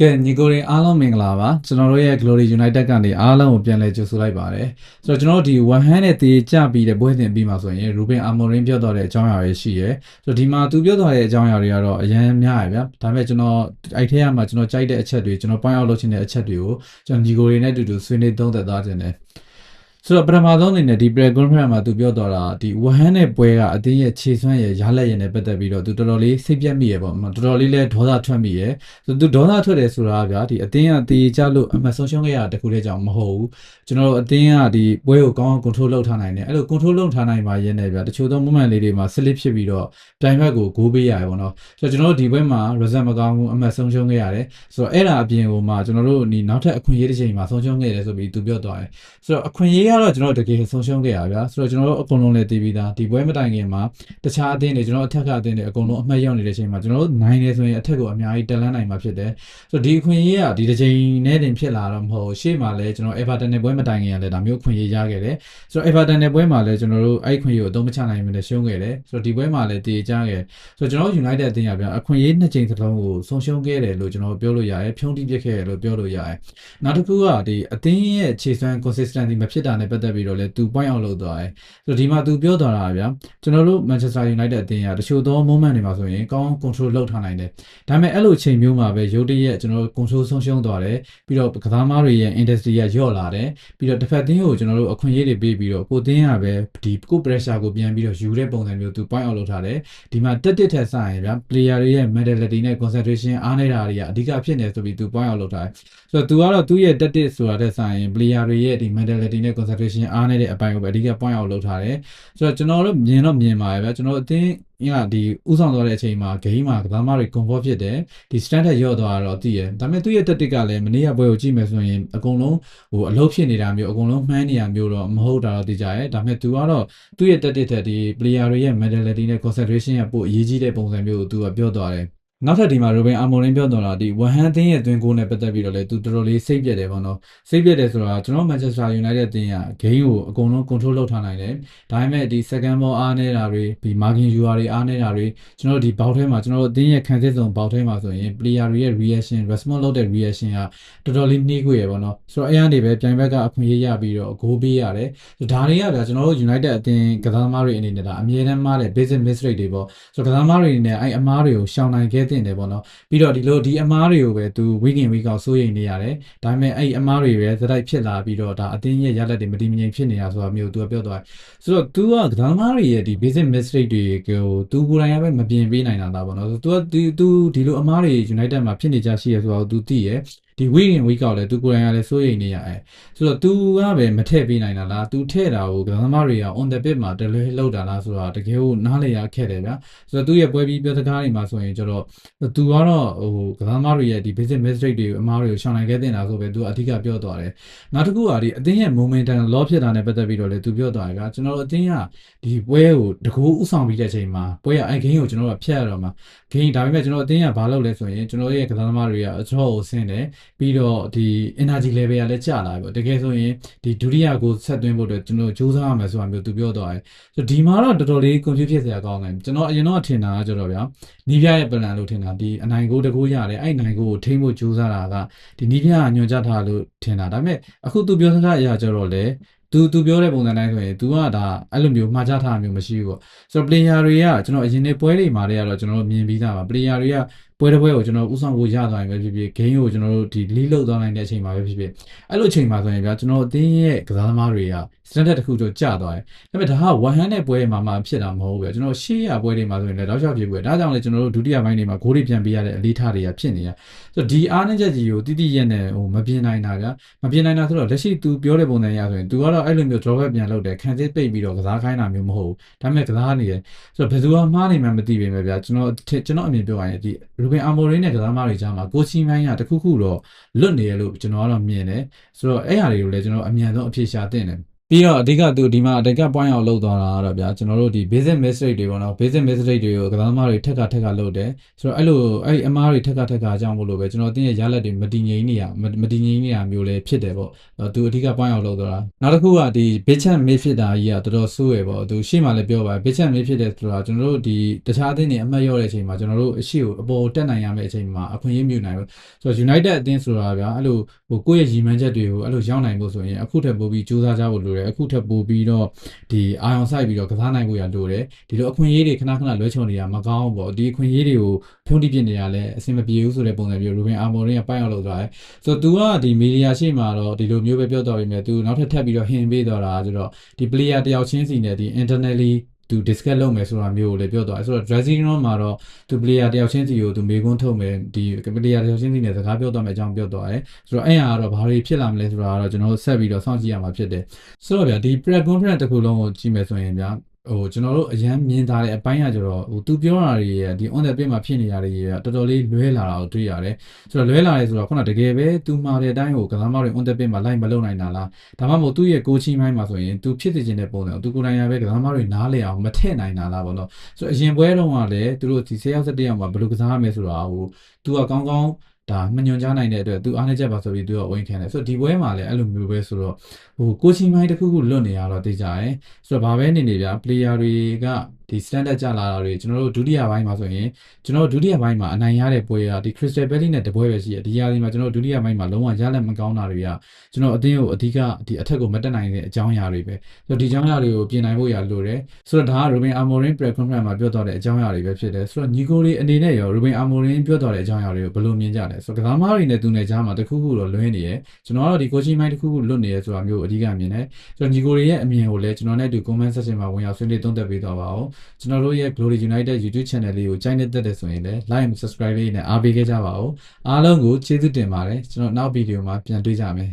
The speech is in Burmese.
ကဲညီကိုတွေအားလုံးမင်္ဂလာပါကျွန်တော်တို့ရဲ့ Glory United ကနေအားလုံးကိုပြန်လည်ကြိုဆိုလိုက်ပါတယ်ဆိုတော့ကျွန်တော်တို့ဒီ one hand နဲ့တေးကြပြီးတဲ့ပွဲစဉ်ပြီးမှာဆိုရင် Ruben Amorim ပြောတော့တဲ့အကြောင်းအရာတွေရှိရယ်ဆိုတော့ဒီမှာသူပြောတော့တဲ့အကြောင်းအရာတွေကတော့အရင်များရယ်ဗျာဒါပေမဲ့ကျွန်တော်အဲ့ထဲကမှကျွန်တော်ကြိုက်တဲ့အချက်တွေကျွန်တော် point out လုပ်ချင်တဲ့အချက်တွေကိုကျွန်တော်ညီကိုတွေနဲ့အတူတူဆွေးနွေးသုံးသပ်သားခြင်းတယ် ဆိုတော့ပထမဆုံးအနေနဲ့ဒီ pre conference မှာသူပြောတော့တာဒီဝဟန်နဲ့ပွဲကအတင်းရဲ့ခြေစွမ်းရဲ့ရားလက်ရည်နဲ့ပတ်သက်ပြီးတော့သူတော်တော်လေးစိတ်ပြတ်မိရပေါ့တော်တော်လေးလဲဒေါသထွက်မိရဆိုသူဒေါသထွက်တယ်ဆိုတာကဗျာဒီအတင်းကတေးကြလို့အမှဆုံးရှုံးခဲ့ရတဲ့ခုတည်းကြောင့်မဟုတ်ဘူးကျွန်တော်တို့အတင်းကဒီပွဲကိုကောင်းအောင် control လုပ်ထားနိုင်တယ်အဲ့လို control လုပ်ထားနိုင်ပါရဲ့နဲ့ဗျာတချို့သော moment လေးတွေမှာ slip ဖြစ်ပြီးတော့ပြိုင်ဘက်ကိုဂိုးပေးရတယ်ပေါ့နော်ဆိုတော့ကျွန်တော်တို့ဒီပွဲမှာ result မကောင်းဘူးအမှဆုံးရှုံးခဲ့ရတယ်ဆိုတော့အဲ့ဒါအပြင်ကိုမှကျွန်တော်တို့ဒီနောက်ထပ်အခွင့်အရေးတစ်ချိန်မှာဆုံးရှုံးခဲ့တယ်ဆိုပြီးသူပြောသွားတယ်ဆိုတော့အခွင့်အရေးကတော့ကျွန်တော်တကယ်ဆုံးရှုံးခဲ့ရဗျာဆိုတော့ကျွန်တော်တို့အကုန်လုံးလည်းသိပြီးသားဒီပွဲမတိုင်ခင်မှာတခြားအသင်းတွေကျွန်တော်အထက်ကအသင်းတွေအကုန်လုံးအမှတ်ရောက်နေတဲ့အချိန်မှာကျွန်တော်တို့နိုင်နေဆိုရင်အထက်ကိုအများကြီးတက်လန်းနိုင်မှာဖြစ်တယ်ဆိုတော့ဒီအခွင့်အရေးကဒီတစ်ချိန်နဲ့တင်ဖြစ်လာတော့မဟုတ်ရှေ့မှာလည်းကျွန်တော် Everton နဲ့ပွဲမတိုင်ခင်ကလည်းဒါမျိုးအခွင့်အရေးရခဲ့တယ်ဆိုတော့ Everton နဲ့ပွဲမှာလည်းကျွန်တော်တို့အဲ့ခွင့်အရေးကိုအသုံးမချနိုင်ဘူးနဲ့ရှုံးခဲ့တယ်ဆိုတော့ဒီပွဲမှာလည်းတည်ကြခဲ့ဆိုတော့ကျွန်တော် United အသင်းကဗျာအခွင့်အရေးနှစ်ချိန်သလုံးကိုဆုံးရှုံးခဲ့တယ်လို့ကျွန်တော်ပြောလို့ရတယ်ဖြုံးတိပြစ်ခဲ့တယ်လို့ပြောလို့ရတယ်နောက်တစ်ခုကဒီအသင်းရဲ့ခြေစွမ်း consistency မဖြစ်တာနဲ့ပတ်သက်ပြီးတော့လည်းသူ point out လုပ်သွားတယ်ဆိုတော့ဒီမှာသူပြောသွားတာဗျာကျွန်တော်တို့ Manchester United အသင်းကတချို့သော moment တွေမှာဆိုရင်ကောင်း control လုပ်ထားနိုင်တယ်ဒါပေမဲ့အဲ့လိုချိန်မျိုးမှာပဲရုတ်တရက်ကျွန်တော်တို့ control ဆုံးရှုံးသွားတယ်ပြီးတော့ကစားသမားတွေရဲ့ industry ကညော့လာတယ်ပြီးတော့တစ်ဖက်တင်းကိုကျွန်တော်တို့အခွင့်အရေးတွေပေးပြီးတော့ကိုတင်းကပဲဒီကို pressure ကိုပြန်ပြီးတော့ယူတဲ့ပုံစံမျိုးသူ point out လုပ်ထားတယ်ဒီမှာတက်တက်ထက်ဆိုင်ဗျာ player တွေရဲ့ mentality နဲ့ concentration အားနေတာတွေကအဓိကဖြစ်နေဆိုပြီးသူ point out လုပ်ထားတယ်ဆိုတော့သူကတော့သူ့ရဲ့တက်တက်ဆိုတာတဲ့ဆိုင် player တွေရဲ့ဒီ mentality နဲ့ concentration အားနေတဲ့အပိုင်းကိုပဲအဓိက point out လုပ်ထားတယ်ဆိုတော့ကျွန်တော်တို့မြင်တော့မြင်ပါရဲ့ဗျာကျွန်တော်အတင်းကဒီဥဆောင်သွားတဲ့အချိန်မှာဂိမ်းမှာကစားသမားတွေ comfort ဖြစ်တယ်ဒီ standard ရော့သွားတော့သိရဒါပေမဲ့သူ့ရဲ့ tactic ကလည်းမနေ့ကပွဲကိုကြည့်မယ်ဆိုရင်အကုန်လုံးဟိုအလုပ်ဖြစ်နေတာမျိုးအကုန်လုံးမှန်းနေတာမျိုးတော့မဟုတ်တာတော့သိကြရဲဒါပေမဲ့သူကတော့သူ့ရဲ့ tactic တဲ့ဒီ player တွေရဲ့ mentality နဲ့ concentration ကပိုအရေးကြီးတဲ့ပုံစံမျိုးကိုသူကပြောသွားတယ် နောက်ထပ်ဒီမှာရိုဘင်အာမိုရင်းပြောတော့တာဒီဝဟန်အသင်းရဲ့အတွင်းကိုနဲ့ပတ်သက်ပြီးတော့လေသူတော်တော်လေးစိတ်ပြက်တယ်ပေါ့နော်စိတ်ပြက်တယ်ဆိုတာကျွန်တော်မန်ချက်စတာယူနိုက်တက်အသင်းကဂိမ်းကိုအကုန်လုံး control လုပ်ထားနိုင်တယ်ဒါပေမဲ့ဒီ second ball အားနေတာတွေဒီ margin viewer တွေအားနေတာတွေကျွန်တော်တို့ဒီဘောက်ထဲမှာကျွန်တော်တို့အသင်းရဲ့ခံစစ်စုံဘောက်ထဲမှာဆိုရင် player တွေရဲ့ reaction response လုပ်တဲ့ reaction ကတော်တော်လေးနှီးကွေရပေါ့နော်ဆိုတော့အဲ့အနေပဲပြိုင်ဘက်ကအခွင့်အရေးရပြီးတော့ဂိုးပေးရတယ်ဒါတွေကဗျာကျွန်တော်တို့ United အသင်းကစားသမားတွေအနေနဲ့ဒါအမြဲတမ်းမားတဲ့ basic mistake တွေပေါ့ဆိုတော့ကစားသမားတွေအနေနဲ့အဲ့အမားတွေကိုရှောင်နိုင်ခဲ့တဲ့တယ်ပေါ့နော်ပြီးတော့ဒီလိုဒီအမားတွေကိုပဲသူ week in week out စိုးရိမ်နေရတယ်ဒါပေမဲ့အဲ့အမားတွေပဲသတိုက်ဖြစ်လာပြီးတော့ဒါအတင်းရဲ့ရလက်တွေမတည်မငြိမ်ဖြစ်နေတာဆိုတာမျိုးသူကပြောသွားတယ်ဆိုတော့ तू ကကစားသမားတွေရဲ့ဒီ basic mistake တွေကို तू ကိုယ်တိုင်ကပဲမပြင်ပေးနိုင်တာလားပေါ့နော် तू က तू ဒီလိုအမားတွေ United မှာဖြစ်နေကြရှိရဆိုတော့ तू သိရ ဒီ week in week out လဲ तू ကိုယ်တိုင်ကလည်းစိုးရိမ်နေရတယ်ဆိုတော့ तू ကပဲမထည့်ပေးနိုင်တာလား तू ထည့်တာကိုကစားသမားတွေက on the pitch မှာတလွဲလောက်တာလားဆိုတာတကယ်ကိုနားလေရခက်တယ်ဗျာဆိုတော့သူ့ရဲ့ပွဲပြီးပြောစကားတွေမှာဆိုရင်ကျတော့ तू ကတော့ဟိုကစားသမားတွေရဲ့ဒီ basic mistake တွေအမားတွေကိုရှောင်နိုင်ခဲ့တင်တာဆိုပဲ तू အဓိကပြောသွားတယ်နောက်တစ်ခုကဒီအသင်းရဲ့ momentum loss ဖြစ်တာနဲ့ပတ်သက်ပြီးတော့လေ तू ပြောသွားတယ်ဗျာကျွန်တော်တို့အသင်းကဒီပွဲကိုတကူဥဆောင်ပြီးတဲ့အချိန်မှာပွဲကအဲ့ဂိမ်းကိုကျွန်တော်တို့ကဖျက်ရတော့မှာဂိမ်းဒါပေမဲ့ကျွန်တော်အသင်းကဘာလုပ်လဲဆိုရင်ကျွန်တော်ရဲ့ကစားသမားတွေကအချော့ကိုဆင်းတယ် ပြီးတော့ဒီ energy level ကလည်းကျလာပြီပေါ့တကယ်ဆိုရင်ဒီဒုတိယကိုဆက်သွင်းဖို့အတွက်ကျွန်တော်စူးစမ်းရမယ်ဆိုတာမျိုး तू ပြောသွားတယ်ဆိုတော့ဒီမှာတော့တော်တော်လေး confuse ဖြစ်စရာကောင်းတယ်ကျွန်တော်အရင်တော့ထင်တာကကြတော့ဗျာနီးပြရဲ့ plan လို့ထင်တာဒီအနိုင်ကိုတကူရတယ်အဲ့နိုင်ကိုထိမ့်ဖို့ကြိုးစားတာကဒီနီးပြကညွှန်ကြားထားလို့ထင်တာဒါပေမဲ့အခု तू ပြောစကားအရာကြတော့လေ तू तू ပြောတဲ့ပုံစံတိုင်းဆိုရင် तू ကဒါအဲ့လိုမျိုးမှားချထားတာမျိုးမရှိဘူးပေါ့ဆိုတော့ player တွေကကျွန်တော်အရင်နေ့ပွဲတွေမှာတည်းကတော့ကျွန်တော်တို့မြင်ပြီးသားပါ player တွေက ပွဲတစ်ပွဲကိုကျွန်တော်ဥဆောင်ဖို့ရသွားရင်ပဲဖြစ်ဖြစ် game ကိုကျွန်တော်တို့ဒီ lead လောက်သွားနိုင်တဲ့အချိန်မှာပဲဖြစ်ဖြစ်အဲ့လိုအချိန်မှာဆိုရင်ဗျာကျွန်တော်အသင်းရဲ့ကစားသမားတွေက standard တစ်ခုတော့ကျသွားတယ်ဒါပေမဲ့ဒါက one hand နဲ့ပွဲမှာမှဖြစ်တာမဟုတ်ဘူးဗျာကျွန်တော်ရှေ့ရပွဲတွေမှာဆိုရင်လည်းတောက်လျှောက်ဖြစ်ပွဲဒါကြောင့်လည်းကျွန်တော်တို့ဒုတိယပိုင်းတွေမှာဂိုးတွေပြန်ပေးရတဲ့အလေးထားတွေကဖြစ်နေရဆိုတော့ဒီအားနည်းချက်ကြီးကိုတိတိရက်နဲ့ဟိုမပြင်နိုင်တာဗျာမပြင်နိုင်တာဆိုတော့လက်ရှိ तू ပြောတဲ့ပုံစံအရဆိုရင် तू ကတော့အဲ့လိုမျိုး drawback ပြန်လုပ်တယ်ခံစစ်ပိတ်ပြီးတော့ကစားခိုင်းတာမျိုးမဟုတ်ဘူးဒါပေမဲ့ကစားနေတယ်ဆိုတော့ဘယ်သူကမှားနေမှမသိပေမဲ့ဗျာကျွန်တော်ကျွန်တော်အမြင်ပြောရရင်ဒီ Ruben Amorim နဲ့ကစားသမားတွေကြားမှာကိုချီမိုင်းကတခုခုတော့လွတ်နေရလို့ကျွန်တော်ကတော့မြင်တယ်ဆိုတော့အဲ့ဟာတွေကိုလည်းကျွန်တော်အမြန်ဆုံးအဖြေရှာတင်တယ် ပြီးတော့အဓိကသူဒီမှာအဓိက point အောင်လောက်သွားတာကတော့ဗျာကျွန်တော်တို့ဒီ basic mistake တွေပေါ့နော် basic mistake တွေကိုကစားသမားတွေထက်ကထက်ကလုပ်တယ်ဆိုတော့အဲ့လိုအဲ့ဒီအမားတွေထက်ကထက်ကအကြောင်းမို့လို့ပဲကျွန်တော်တင်းရဲ့ရလက်တွေမတည်ငြိမ်နေရမမတည်ငြိမ်နေရမျိုးလည်းဖြစ်တယ်ပေါ့အဲ့သူအဓိက point အောင်လောက်သွားတာနောက်တစ်ခုကဒီ big chat မေးဖြစ်တာကြီးကတော်တော်ဆိုးရယ်ပေါ့သူရှေ့မှာလည်းပြောပါတယ် big chat မေးဖြစ်တယ်ဆိုတာကျွန်တော်တို့ဒီတခြားအသင်းတွေအမှတ်ရောက်တဲ့အချိန်မှာကျွန်တော်တို့အရှိကိုအပေါ်တက်နိုင်ရမယ့်အချိန်မှာအခွင့်အရေးမြူနိုင်လို့ဆိုတော့ United အသင်းဆိုတာဗျာအဲ့လိုဟိုကိုယ့်ရဲ့ရည်မှန်းချက်တွေကိုအဲ့လိုရောက်နိုင်ဖို့ဆိုရင်အခုထက်ပိုပြီးစူးစမ်းကြဖို့လိုတယ်အခုထက်ပိုပြီးတော့ဒီအာရုံစိုက်ပြီးတော့ကစားနိုင်ဖို့ရလိုတယ်ဒီလိုအခွင့်အရေးတွေခဏခဏလွဲချော်နေတာမကောင်းဘူးပေါ့ဒီအခွင့်အရေးတွေကိုဖြုံးတိပြစ်နေတာလည်းအဆင်မပြေဘူးဆိုတဲ့ပုံစံမျိုး Ruben Amorim ကပိုင်အောင်လုပ်သွားတယ်ဆိုတော့ तू ကဒီမီဒီယာရှေ့မှာတော့ဒီလိုမျိုးပဲပြောတော့ပြီးမြဲ तू နောက်ထပ်ထပ်ပြီးတော့ဟင်ပေးတော့တာဆိုတော့ဒီ player တယောက်ချင်းစီနဲ့ဒီ internally သူ discuss လုပ်မယ်ဆိုတာမျိုးကိုလည်းပြောသွားတယ်ဆိုတော့ dressing room မှာတော့သူ player တယောက်ချင်းစီကိုသူမေခွန်းထုတ်မယ်ဒီ player တယောက်ချင်းစီနဲ့စကားပြောသွားမယ်အကြောင်းပြောသွားတယ်ဆိုတော့အဲ့ဟာကတော့ဘာတွေဖြစ်လာမလဲဆိုတာကတော့ကျွန်တော်တို့ဆက်ပြီးတော့စောင့်ကြည့်ရမှာဖြစ်တယ်ဆိုတော့ဗျာဒီ press conference တစ်ခုလုံးကိုကြည့်မယ်ဆိုရင်ဗျာ ဟိုကျွန်တော်တို့အရန်မြင်သားတဲ့အပိုင်းကကျတော့ဟိုသူပြောတာတွေရဲ့ဒီ on the page မှာဖြစ်နေတာတွေရဲ့တော်တော်လေးလွဲလာတာကိုတွေ့ရတယ်ဆိုတော့လွဲလာတယ်ဆိုတော့ခုနတကယ်ပဲသူမှာတဲ့အတိုင်းဟိုကစားမတွေ on the page မှာ line မလုပ်နိုင်တာလားဒါမှမဟုတ်သူ့ရဲ့ coaching ပိုင်းမှာဆိုရင်သူဖြစ်စေချင်တဲ့ပုံစံကိုသူကိုယ်တိုင်ရပဲကစားမတွေနားလည်အောင်မထည့်နိုင်တာလားပေါ့နော်ဆိုတော့အရင်ပွဲတုန်းကလည်းသူတို့ဒီ10ရောက်17ရောက်မှာဘယ်လိုကစားရမလဲဆိုတာဟိုသူကကောင်းကောင်း ဒါမညွန်ကြားနိုင်တဲ့အတွက်သူအားနေချက်ပါဆိုပြီးသူကဝင်ခံတယ်ဆိုတော့ဒီပွဲမှာလည်းအဲ့လိုမျိုးပဲဆိုတော့ဟို coaching ပိုင်းတစ်ခုခုလွတ်နေရတော့သိကြတယ်ဆိုတော့ဘာပဲနေနေဗျ player တွေက ဒီ standard ကျလာတာတွေကျွန်တော်တို့ဒုတိယပိုင်းမှာဆိုရင်ကျွန်တော်တို့ဒုတိယပိုင်းမှာအနိုင်ရတဲ့ပွဲကဒီ Crystal Palace နဲ့တပွဲပဲရှိရဒီຢာဒီမှာကျွန်တော်တို့ဒုတိယပိုင်းမှာလုံးဝရလက်မကောင်းတာတွေကကျွန်တော်အသင်းကိုအဓိကဒီအထက်ကိုမတက်နိုင်တဲ့အကြောင်းအရာတွေပဲဆိုတော့ဒီအကြောင်းအရာတွေကိုပြင်နိုင်ဖို့ရလိုတယ်ဆိုတော့ဒါက Ruben Amorim press conference မှာပြောတော့တဲ့အကြောင်းအရာတွေပဲဖြစ်တယ်ဆိုတော့ညီကိုလေးအနေနဲ့ရော Ruben Amorim ပြောတော့တဲ့အကြောင်းအရာတွေကိုဘယ်လိုမြင်ကြလဲဆိုတော့ကစားသမားတွေနဲ့သူနဲ့ကြားမှာတခုခုတော့လွဲနေရယ်ကျွန်တော်ကတော့ဒီ coaching ပိုင်းတခုခုလွတ်နေရယ်ဆိုတာမျိုးအဓိကမြင်တယ်ဆိုတော့ညီကိုလေးရဲ့အမြင်ကိုလည်းကျွန်တော်နဲ့အတူ comment section မှာဝင်ရောက်ဆွေးနွေးသုံးသပ်ပေးသွားပါဦးကျွန်တော်တို့ရဲ့ Glory United YouTube channel လေးကိုကြိုက်နေတဲ့တဲ့ဆိုရင်လည်း like and subscribe လေးနဲ့အားပေးခဲ့ကြပါဦးအားလုံးကိုကျေးဇူးတင်ပါတယ်ကျွန်တော်နောက်ဗီဒီယိုမှာပြန်တွေ့ကြမယ်